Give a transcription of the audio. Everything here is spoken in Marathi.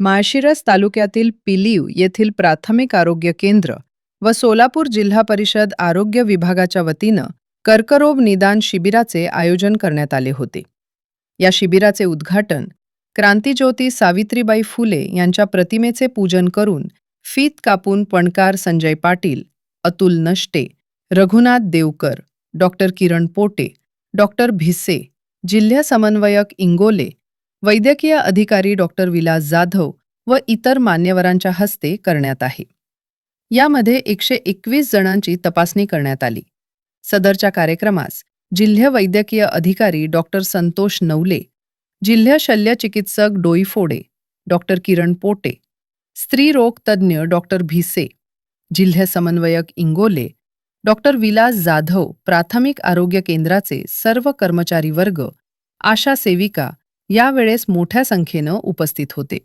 माळशिरस तालुक्यातील पिलीव येथील प्राथमिक आरोग्य केंद्र व सोलापूर जिल्हा परिषद आरोग्य विभागाच्या वतीनं कर्करोग निदान शिबिराचे आयोजन करण्यात आले होते. या शिबिराचे उद्घाटन क्रांतिज्योती सावित्रीबाई फुले यांच्या प्रतिमेचे पूजन करून फीत कापून पणकार संजय पाटील अतुल नष्टे रघुनाथ देवकर डॉक्टर किरण पोटे डॉक्टर भिसे जिल्हा समन्वयक इंगोले वैद्यकीय अधिकारी डॉक्टर विलास जाधव व इतर मान्यवरांच्या हस्ते करण्यात आहे. यामध्ये एकशे एकवीस जणांची तपासणी करण्यात आली. सदरच्या कार्यक्रमास जिल्हा वैद्यकीय अधिकारी डॉक्टर संतोष नवले जिल्हा शल्य चिकित्सक डोईफोडे डॉक्टर किरण पोटे स्त्रीरोग तज्ज्ञ डॉक्टर भिसे जिल्हा समन्वयक इंगोले डॉक्टर विलास जाधव प्राथमिक आरोग्य केंद्राचे सर्व कर्मचारी वर्ग आशा सेविका यावेळेस मोठ्या संख्येनं उपस्थित होते.